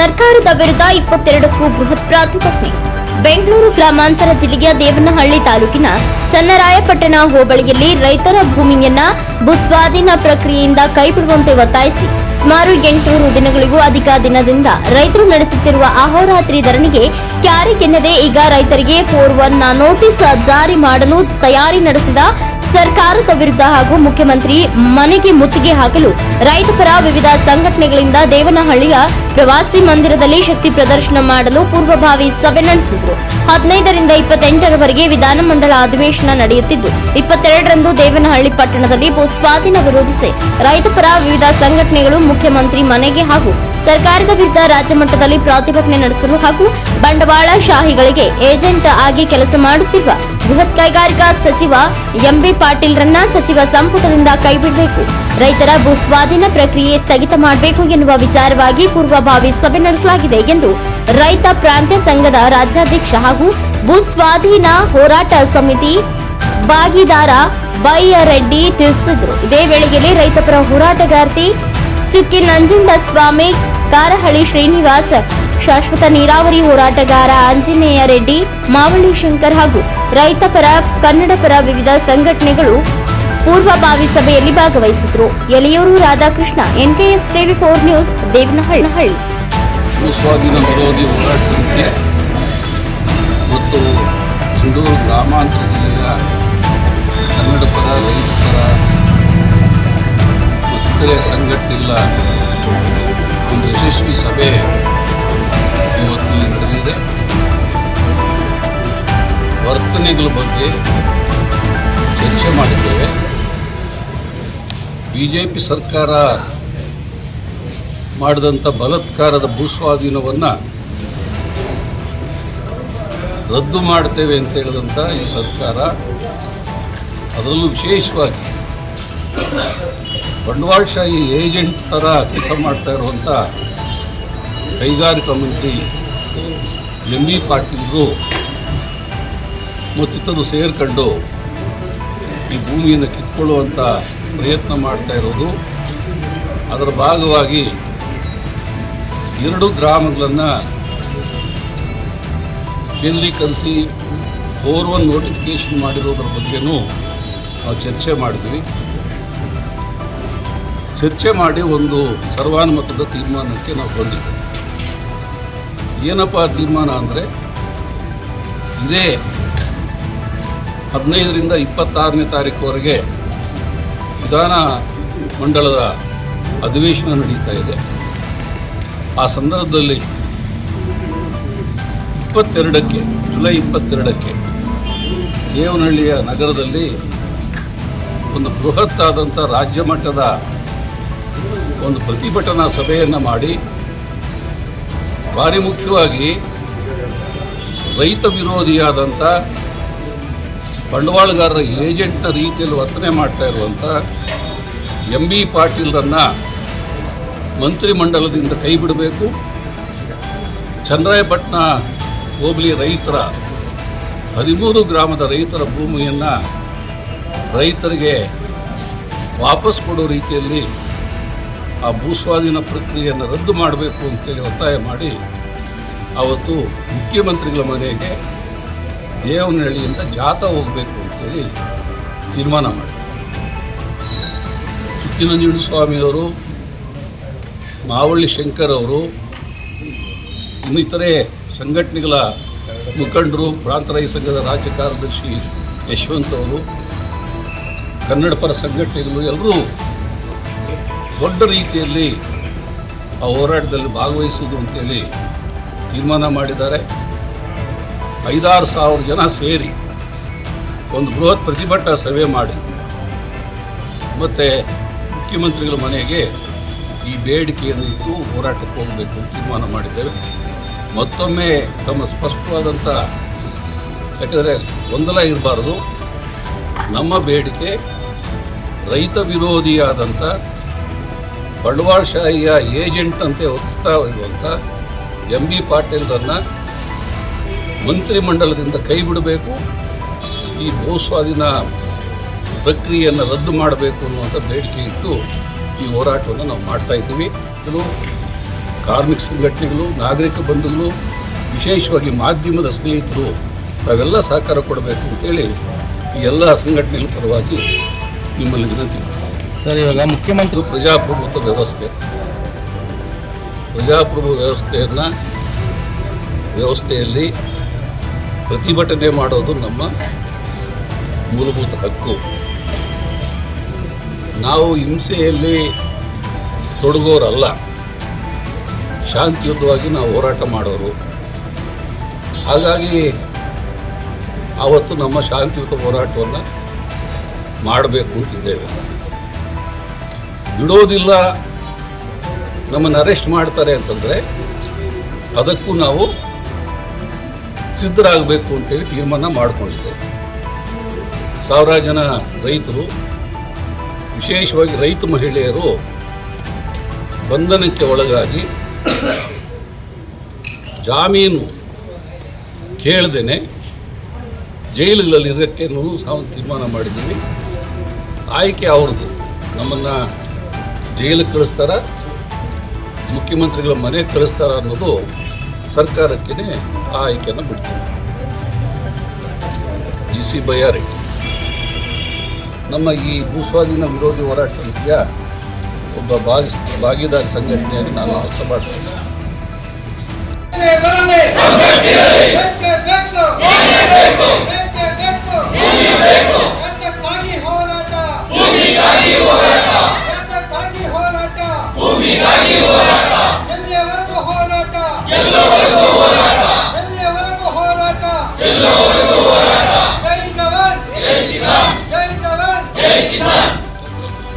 ಸರ್ಕಾರದ ವಿರುದ್ಧ ಇಪ್ಪತ್ತೆರಡಕ್ಕೂ ಬೃಹತ್ ಪ್ರತಿಭಟನೆ ಬೆಂಗಳೂರು ಗ್ರಾಮಾಂತರ ಜಿಲ್ಲೆಯ ದೇವನಹಳ್ಳಿ ತಾಲೂಕಿನ ಚನ್ನರಾಯಪಟ್ಟಣ ಹೋಬಳಿಯಲ್ಲಿ ರೈತರ ಭೂಮಿಯನ್ನ ಭೂಸ್ವಾಧೀನ ಪ್ರಕ್ರಿಯೆಯಿಂದ ಕೈಬಿಡುವಂತೆ ಒತ್ತಾಯಿಸಿ ಸುಮಾರು ಎಂಟುನೂರು ದಿನಗಳಿಗೂ ಅಧಿಕ ದಿನದಿಂದ ರೈತರು ನಡೆಸುತ್ತಿರುವ ಅಹೋರಾತ್ರಿ ಧರಣಿಗೆ ಕ್ಯಾರಿಕೆನ್ನದೆ ಈಗ ರೈತರಿಗೆ ಫೋರ್ ಒನ್ನ ನೋಟಿಸ್ ಜಾರಿ ಮಾಡಲು ತಯಾರಿ ನಡೆಸಿದ ಸರ್ಕಾರದ ವಿರುದ್ಧ ಹಾಗೂ ಮುಖ್ಯಮಂತ್ರಿ ಮನೆಗೆ ಮುತ್ತಿಗೆ ಹಾಕಲು ರೈತಪರ ವಿವಿಧ ಸಂಘಟನೆಗಳಿಂದ ದೇವನಹಳ್ಳಿಯ ಪ್ರವಾಸಿ ಮಂದಿರದಲ್ಲಿ ಶಕ್ತಿ ಪ್ರದರ್ಶನ ಮಾಡಲು ಪೂರ್ವಭಾವಿ ಸಭೆ ನಡೆಸಿದ್ರು. ಹದಿನೈದರಿಂದ ಇಪ್ಪತ್ತೆಂಟರವರೆಗೆ ವಿಧಾನಮಂಡಲ ಅಧಿವೇಶನ ನಡೆಯುತ್ತಿದ್ದು, ಇಪ್ಪತ್ತೆರಡರಂದು ದೇವನಹಳ್ಳಿ ಪಟ್ಟಣದಲ್ಲಿ ಭೂಸ್ವಾಧೀನ ವಿರೋಧಿಸಿ ರೈತಪರ ವಿವಿಧ ಸಂಘಟನೆಗಳು, ಮುಖ್ಯಮಂತ್ರಿ ಮನೆಗೆ ಹಾಗೂ ಸರ್ಕಾರದ ವಿರುದ್ಧ ರಾಜ್ಯ ಮಟ್ಟದಲ್ಲಿ ಪ್ರತಿಭಟನೆ ನಡೆಸಲು ಹಾಗೂ ಬಂಡವಾಳ ಶಾಹಿಗಳಿಗೆ ಏಜೆಂಟ್ ಆಗಿ ಕೆಲಸ ಮಾಡುತ್ತಿರುವ ಬೃಹತ್ ಕೈಗಾರಿಕಾ ಸಚಿವ ಎಂಬಿ ಪಾಟೀಲ್ರನ್ನ ಸಚಿವ ಸಂಪುಟದಿಂದ ಕೈಬಿಡಬೇಕು. ರೈತರ ಭೂಸ್ವಾಧೀನ ಪ್ರಕ್ರಿಯೆ ಸ್ಥಗಿತ ಮಾಡಬೇಕು ಎನ್ನುವ ವಿಚಾರವಾಗಿ ಪೂರ್ವಭಾವಿ ಸಭೆ ನಡೆಸಲಾಗಿದೆ ಎಂದು ರೈತ ಪ್ರಾಂತ್ಯ ಸಂಘದ ರಾಜ್ಯಾಧ್ಯಕ್ಷ ಹಾಗೂ ಭೂ ಸ್ವಾಧೀನ ಹೋರಾಟ ಸಮಿತಿ ಭಾಗಿದಾರ ಬೈಯರೆಡ್ಡಿ ತಿಳಿಸಿದ್ರು. ಇದೇ ವೇಳೆಯಲ್ಲಿ ರೈತಪರ ಹೋರಾಟಗಾರ್ತಿ ಚುಕ್ಕಿ ನಂಜುಂಡಸ್ವಾಮಿ ಕಾರಹಳ್ಳಿ ಶ್ರೀನಿವಾಸ್ ಶಾಶ್ವತ ನೀರಾವರಿ ಹೋರಾಟಗಾರ ಆಂಜನೇಯ ರೆಡ್ಡಿ, ಮಾವಳ್ಳಿ ಶಂಕರ್ ಹಾಗೂ ರೈತಪರ ಕನ್ನಡಪರ ವಿವಿಧ ಸಂಘಟನೆಗಳು ಪೂರ್ವಭಾವಿ ಸಭೆಯಲ್ಲಿ ಭಾಗವಹಿಸಿದ್ರು. Eleyur Radhakrishna, NKS TV four news, Devanahalli. ಮತ್ತು ಸಂಘಟನೆಗಳ ಒಂದು ಯಶಸ್ವಿ ಸಭೆ ಇವತ್ತು ನಡೆದಿದೆ. ವರ್ತನೆಗಳ ಬಗ್ಗೆ ಚರ್ಚೆ ಮಾಡಿದ್ದೇವೆ. ಬಿ ಜೆ ಪಿ ಸರ್ಕಾರ ಮಾಡಿದಂಥ ಬಲತ್ಕಾರದ ಭೂಸ್ವಾಧೀನವನ್ನು ರದ್ದು ಮಾಡ್ತೇವೆ ಅಂತ ಹೇಳಿದಂಥ ಈ ಸರ್ಕಾರ, ಅದರಲ್ಲೂ ವಿಶೇಷವಾಗಿ ಬಂಡವಾಳಶಾಹಿ ಏಜೆಂಟ್ ಥರ ಕೆಲಸ ಮಾಡ್ತಾ ಇರುವಂಥ ಕೈಗಾರಿಕಾ ಮಂತ್ರಿ ಎಂ ಬಿ ಪಾಟೀಲ್ರು ಮತ್ತಿತರರು ಸೇರ್ಕೊಂಡು ಈ ಭೂಮಿಯನ್ನು ಕಿತ್ಕೊಳ್ಳುವಂಥ ಪ್ರಯತ್ನ ಮಾಡ್ತಾ ಇರೋದು. ಅದರ ಭಾಗವಾಗಿ ಎರಡು ಗ್ರಾಮಗಳನ್ನು ಕೇಂದ್ರೀಕರಿಸಿ ಒನ್ ನೋಟಿಫಿಕೇಶನ್ ಮಾಡಿರೋದ್ರ ಬಗ್ಗೆನೂ ನಾವು ಚರ್ಚೆ ಮಾಡಿದ್ವಿ. ಚರ್ಚೆ ಮಾಡಿ ಒಂದು ಸರ್ವಾನುಮತದ ತೀರ್ಮಾನಕ್ಕೆ ನಾವು ಬಂದಿದ್ದೇವೆ ಏನಪ್ಪ ತೀರ್ಮಾನ ಅಂದರೆ ಇದೇ ಹದಿನೈದರಿಂದ ಇಪ್ಪತ್ತಾರನೇ ತಾರೀಕುವರೆಗೆ ವಿಧಾನ ಮಂಡಲದ ಅಧಿವೇಶನ ನಡೀತಾ ಇದೆ. ಆ ಸಂದರ್ಭದಲ್ಲಿ ಇಪ್ಪತ್ತೆರಡಕ್ಕೆ, ಜುಲೈ ಇಪ್ಪತ್ತೆರಡಕ್ಕೆ ದೇವನಹಳ್ಳಿಯ ನಗರದಲ್ಲಿ ಒಂದು ಬೃಹತ್ತಾದಂಥ ರಾಜ್ಯ ಮಟ್ಟದ ಒಂದು ಪ್ರತಿಭಟನಾ ಸಭೆಯನ್ನು ಮಾಡಿ ಭಾರಿ ಮುಖ್ಯವಾಗಿ ರೈತ ವಿರೋಧಿಯಾದಂಥ ಬಂಡವಾಳಗಾರರ ಏಜೆಂಟ್ನ ರೀತಿಯಲ್ಲಿ ವರ್ತನೆ ಮಾಡ್ತಾ ಇರುವಂಥ ಎಂ ಬಿ ಪಾಟೀಲ್ರನ್ನು ಮಂತ್ರಿಮಂಡಲದಿಂದ ಕೈ ಬಿಡಬೇಕು. ಚನ್ನರಾಯಪಟ್ಟಣ ಹೋಬಳಿ ರೈತರ ಹದಿಮೂರು ಗ್ರಾಮದ ರೈತರ ಭೂಮಿಯನ್ನು ರೈತರಿಗೆ ವಾಪಸ್ ಕೊಡೋ ರೀತಿಯಲ್ಲಿ ಆ ಭೂಸ್ವಾಧೀನ ಪ್ರಕ್ರಿಯೆಯನ್ನು ರದ್ದು ಮಾಡಬೇಕು ಅಂತೇಳಿ ಒತ್ತಾಯ ಮಾಡಿ ಅವತ್ತು ಮುಖ್ಯಮಂತ್ರಿಗಳ ಮನೆಗೆ ದೇವನಹಳ್ಳಿಯಿಂದ ಜಾಥಾ ಹೋಗಬೇಕು ಅಂತೇಳಿ ತೀರ್ಮಾನ ಮಾಡಿದ್ರು. ಸ್ವಾಮಿ ಸ್ವಾಮಿಯವರು, ಮಾವಳ್ಳಿ ಶಂಕರ್ ಅವರು, ಇನ್ನಿತರೆ ಸಂಘಟನೆಗಳ ಮುಖಂಡರು, ಪ್ರಾಂತ ರೈ ಸಂಘದ ರಾಜ್ಯ ಕಾರ್ಯದರ್ಶಿ ಯಶವಂತ್ ಅವರು, ಕನ್ನಡ ಪರ ಸಂಘಟನೆಗಳು ಎಲ್ಲರೂ ದೊಡ್ಡ ರೀತಿಯಲ್ಲಿ ಆ ಹೋರಾಟದಲ್ಲಿ ಭಾಗವಹಿಸುವುದು ಅಂತೇಳಿ ತೀರ್ಮಾನ ಮಾಡಿದ್ದಾರೆ. ಐದಾರು ಸಾವಿರ ಜನ ಸೇರಿ ಒಂದು ಬೃಹತ್ ಪ್ರತಿಭಟನಾ ಸಭೆ ಮಾಡಿ, ಮತ್ತು ಮುಖ್ಯಮಂತ್ರಿಗಳ ಮನೆಗೆ ಈ ಬೇಡಿಕೆಯನ್ನು ಇಟ್ಟು ಹೋರಾಟಕ್ಕೆ ಹೋಗಬೇಕು ಅಂತ ತೀರ್ಮಾನ ಮಾಡಿದ್ದೇವೆ. ಮತ್ತೊಮ್ಮೆ ತಮ್ಮ ಸ್ಪಷ್ಟವಾದಂಥ ಯಾಕಂದರೆ ಗೊಂದಲ ಇರಬಾರ್ದು. ನಮ್ಮ ಬೇಡಿಕೆ ರೈತ ವಿರೋಧಿಯಾದಂಥ ಬಂಡವಾಳಶಾಹಿಯ ಏಜೆಂಟ್ ಅಂತ ವರ್ತಿಸ್ತಾ ಇರುವಂಥ ಎಂ ಬಿ ಪಾಟೀಲ್ರನ್ನು ಮಂತ್ರಿಮಂಡಲದಿಂದ ಕೈ ಬಿಡಬೇಕು ಈ ಭೂಸ್ವಾಧೀನ ಪ್ರಕ್ರಿಯೆಯನ್ನು ರದ್ದು ಮಾಡಬೇಕು ಅನ್ನುವಂಥ ಬೇಡಿಕೆ ಇಟ್ಟು ಈ ಹೋರಾಟವನ್ನು ನಾವು ಮಾಡ್ತಾ ಇದ್ದೀವಿ ಇದು ಕಾರ್ಮಿಕ ಸಂಘಟನೆಗಳು, ನಾಗರಿಕ ಬಂಧುಗಳು, ವಿಶೇಷವಾಗಿ ಮಾಧ್ಯಮದ ಸ್ನೇಹಿತರು, ತಾವೆಲ್ಲ ಸಹಕಾರ ಕೊಡಬೇಕು ಅಂತೇಳಿ ಈ ಎಲ್ಲ ಸಂಘಟನೆಗಳ ಪರವಾಗಿ ನಿಮ್ಮಲ್ಲಿ ವಿನಂತಿ. ಸರ್, ಇವಾಗ ಮುಖ್ಯಮಂತ್ರಿ ಪ್ರಜಾಪ್ರಭುತ್ವ ವ್ಯವಸ್ಥೆ. ಪ್ರಜಾಪ್ರಭುತ್ವ ವ್ಯವಸ್ಥೆಯನ್ನು ವ್ಯವಸ್ಥೆಯಲ್ಲಿ ಪ್ರತಿಭಟನೆ ಮಾಡೋದು ನಮ್ಮ ಮೂಲಭೂತ ಹಕ್ಕು. ನಾವು ಹಿಂಸೆಯಲ್ಲಿ ತೊಡಗೋರಲ್ಲ. ಶಾಂತಿಯುತವಾಗಿ ನಾವು ಹೋರಾಟ ಮಾಡೋರು. ಹಾಗಾಗಿ ಆವತ್ತು ನಮ್ಮ ಶಾಂತಿಯುತ ಹೋರಾಟವನ್ನು ಮಾಡಬೇಕು ಅಂತಿದ್ದೇವೆ. ಬಿಡೋದಿಲ್ಲ ನಮ್ಮನ್ನು ಅರೆಸ್ಟ್ ಮಾಡ್ತಾರೆ ಅಂತಂದರೆ ಅದಕ್ಕೂ ನಾವು ಸಿದ್ಧರಾಗಬೇಕು ಅಂತೇಳಿ ತೀರ್ಮಾನ ಮಾಡಿಕೊಂಡಿದ್ದೇವೆ. ಸಾವಿರಾರು ಜನ ರೈತರು, ವಿಶೇಷವಾಗಿ ರೈತ ಮಹಿಳೆಯರು ಬಂಧನಕ್ಕೆ ಒಳಗಾಗಿ ಜಾಮೀನು ಕೇಳ್ದೇನೆ ಜೈಲುಗಳಲ್ಲಿ ಇರೋಕ್ಕೆ ನಾವು ತೀರ್ಮಾನ ಮಾಡಿದ್ದೀವಿ. ಆಯ್ಕೆ ಅವ್ರದ್ದು. ನಮ್ಮನ್ನು ಜೈಲಿಗೆ ಕಳಿಸ್ತಾರ, ಮುಖ್ಯಮಂತ್ರಿಗಳ ಮನೆಗೆ ಕಳಿಸ್ತಾರ ಅನ್ನೋದು ಸರ್ಕಾರಕ್ಕೇ ಆ ಆಯ್ಕೆಯನ್ನು ಬಿಡ್ತೀವಿ. ಡಿ ಸಿ ಬಯಾರಿ ನಮ್ಮ ಈ ಭೂಸ್ವಾಧೀನ ವಿರೋಧಿ ಹೋರಾಟ ಸಮಿತಿಯ ಒಬ್ಬ ಭಾಗ ಭಾಗಿದಾರ ಸಂಘಟನೆಯಾಗಿ ನಾನು ಕೆಲಸ ಮಾಡ್ತೇನೆ. ಹೋರಾಟ ಯಾತಕ್ಕಾಗಿ ಹೋರಾಟ